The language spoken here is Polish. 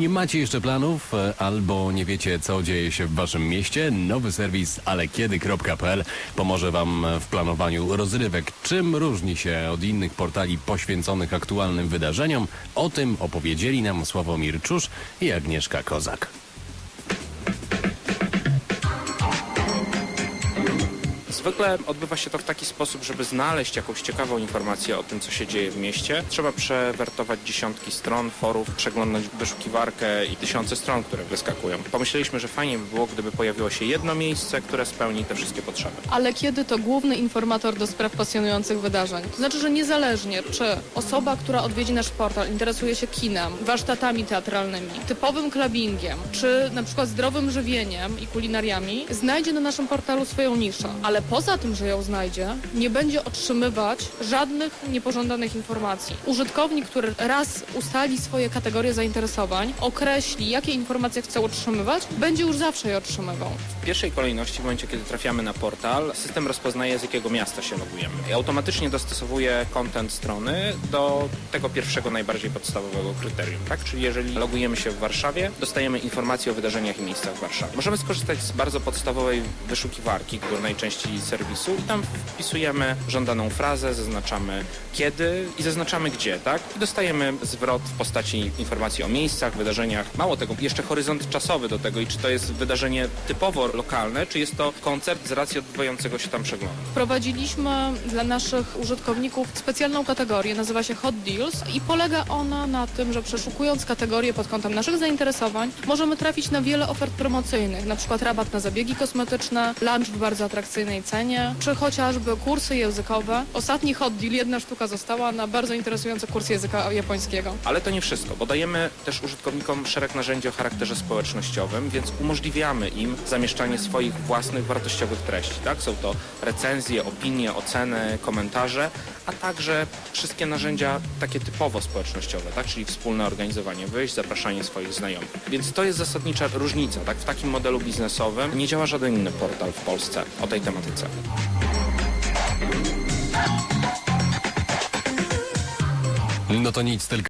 Nie macie jeszcze planów e, albo nie wiecie, co dzieje się w waszym mieście? Nowy serwis alekiedy.pl pomoże wam w planowaniu rozrywek. Czym różni się od innych portali poświęconych aktualnym wydarzeniom? O tym opowiedzieli nam Sławomir Czusz i Agnieszka Kozak. Zwykle odbywa się to w taki sposób, żeby znaleźć jakąś ciekawą informację o tym, co się dzieje w mieście. Trzeba przewertować dziesiątki stron, forów, przeglądać wyszukiwarkę i tysiące stron, które wyskakują. Pomyśleliśmy, że fajnie by było, gdyby pojawiło się jedno miejsce, które spełni te wszystkie potrzeby. ale kiedy to główny informator do spraw pasjonujących wydarzeń. To znaczy, że niezależnie czy osoba, która odwiedzi nasz portal, interesuje się kinem, warsztatami teatralnymi, typowym clubbingiem, czy na przykład zdrowym żywieniem i kulinariami, znajdzie na naszym portalu swoją niszę. Ale poza tym, że ją znajdzie, nie będzie otrzymywać żadnych niepożądanych informacji. Użytkownik, który raz ustali swoje kategorie zainteresowań, określi, jakie informacje chce otrzymywać, będzie już zawsze je otrzymywał. W pierwszej kolejności, w momencie, kiedy trafiamy na portal, system rozpoznaje, z jakiego miasta się logujemy. I automatycznie dostosowuje content strony do tego pierwszego, najbardziej podstawowego kryterium. Tak? Czyli jeżeli logujemy się w Warszawie, dostajemy informacje o wydarzeniach i miejscach w Warszawie. Możemy skorzystać z bardzo podstawowej wyszukiwarki górnej serwisu i tam wpisujemy żądaną frazę, zaznaczamy kiedy i zaznaczamy gdzie, tak? I dostajemy zwrot w postaci informacji o miejscach, wydarzeniach. Mało tego, jeszcze horyzont czasowy do tego i czy to jest wydarzenie typowo lokalne, czy jest to koncert z racji odbywającego się tam przeglądu. Wprowadziliśmy dla naszych użytkowników specjalną kategorię, nazywa się Hot Deals i polega ona na tym, że przeszukując kategorię pod kątem naszych zainteresowań, możemy trafić na wiele ofert promocyjnych, na przykład rabat na zabiegi kosmetyczne, lunch w bardzo atrakcyjnej cenie, czy chociażby kursy językowe. Ostatni Hot Deal, jedna sztuka została na bardzo interesujący kurs języka japońskiego. Ale to nie wszystko, bo dajemy też użytkownikom szereg narzędzi o charakterze społecznościowym, więc umożliwiamy im zamieszczanie swoich własnych wartościowych treści. Tak? Są to recenzje, opinie, oceny, komentarze, a także wszystkie narzędzia takie typowo społecznościowe, tak? czyli wspólne organizowanie wyjść, zapraszanie swoich znajomych. Więc to jest zasadnicza różnica. Tak? W takim modelu biznesowym nie działa żaden inny portal w Polsce o tej tematyce. ですよ No to nic, tylko.